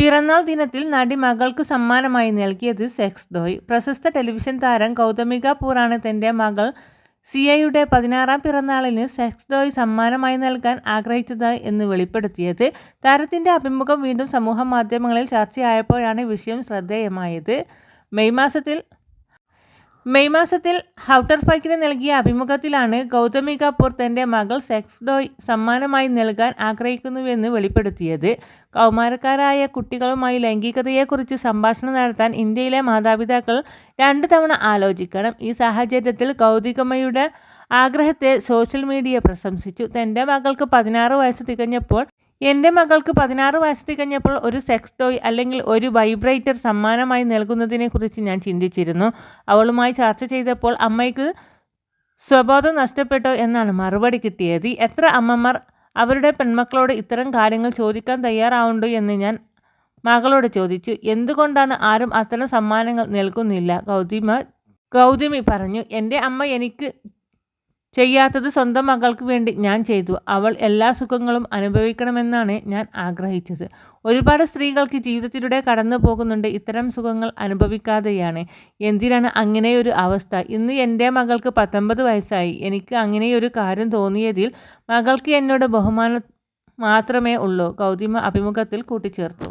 പിറന്നാൾ ദിനത്തിൽ നടി മകൾക്ക് സമ്മാനമായി നൽകിയത് സെക്സ് ഡോയ് പ്രശസ്ത ടെലിവിഷൻ താരം ഗൗതമിക പൂറാണ് തന്റെ മകൾ സിയയുടെ പതിനാറാം പിറന്നാളിന് സെക്സ് ഡോയ് സമ്മാനമായി നൽകാൻ ആഗ്രഹിച്ചത് എന്ന് വെളിപ്പെടുത്തിയത്. താരത്തിന്റെ അഭിമുഖം വീണ്ടും സമൂഹ മാധ്യമങ്ങളിൽ ചർച്ചയായപ്പോഴാണ് വിഷയം ശ്രദ്ധേയമായത്. മെയ് മാസത്തിൽ മെയ് മാസത്തിൽ ഹൗട്ടർ ഫൈക്കിന് നൽകിയ അഭിമുഖത്തിലാണ് ഗൗതമി കപൂർ തന്റെ മകൾ സെക്സ് ഡോയ് സമ്മാനമായി നൽകാൻ ആഗ്രഹിക്കുന്നുവെന്ന് വെളിപ്പെടുത്തിയത്. കൗമാരക്കാരായ കുട്ടികളുമായി ലൈംഗികതയെക്കുറിച്ച് സംഭാഷണം നടത്താൻ ഇന്ത്യയിലെ മാതാപിതാക്കൾ രണ്ട് തവണ ആലോചിക്കണം. ഈ സാഹചര്യത്തിൽ ഗൗതികമ്മയുടെ ആഗ്രഹത്തെ സോഷ്യൽ മീഡിയ പ്രശംസിച്ചു. തന്റെ മകൾക്ക് പതിനാറ് വയസ്സ് തികഞ്ഞപ്പോൾ എന്റെ മകൾക്ക് പതിനാറ് വയസ്സ് തികഞ്ഞപ്പോൾ ഒരു സെക്സ് ടോയ് അല്ലെങ്കിൽ ഒരു വൈബ്രേറ്റർ സമ്മാനമായി നൽകുന്നതിനെക്കുറിച്ച് ഞാൻ ചിന്തിച്ചിരുന്നു. അവളുമായി ചർച്ച ചെയ്തപ്പോൾ അമ്മയ്ക്ക് സ്വബോധം നഷ്ടപ്പെട്ടോ എന്നാണ് മറുപടി കിട്ടിയത്. എത്ര അമ്മമാർ അവരുടെ പെൺമക്കളോട് ഇത്തരം കാര്യങ്ങൾ ചോദിക്കാൻ തയ്യാറാവുണ്ടോ എന്ന് ഞാൻ മകളോട് ചോദിച്ചു. എന്തുകൊണ്ടാണ് ആരും അത്തരം സമ്മാനങ്ങൾ നൽകുന്നില്ല? ഗൗതിമ ഗൗതമി പറഞ്ഞു എന്റെ അമ്മ എനിക്ക് ചെയ്യാത്തത് സ്വന്തം മകൾക്ക് വേണ്ടി ഞാൻ ചെയ്തു. അവൾ എല്ലാ സുഖങ്ങളും അനുഭവിക്കണമെന്നാണ് ഞാൻ ആഗ്രഹിച്ചത്. ഒരുപാട് സ്ത്രീകൾക്ക് ജീവിതത്തിലൂടെ കടന്നു പോകുന്നുണ്ട്. ഇത്തരം സുഖങ്ങൾ അനുഭവിക്കാതെയാണ്. എന്തിനാണ് അങ്ങനെയൊരു അവസ്ഥ? ഇന്ന് എന്റെ മകൾക്ക് പത്തൊമ്പത് വയസ്സായി. എനിക്ക് അങ്ങനെയൊരു കാര്യം തോന്നിയതിൽ മകൾക്ക് എന്നോട് ബഹുമാനം മാത്രമേ ഉള്ളൂ. ഗൗതിമ അഭിമുഖത്തിൽ കൂട്ടിച്ചേർത്തു.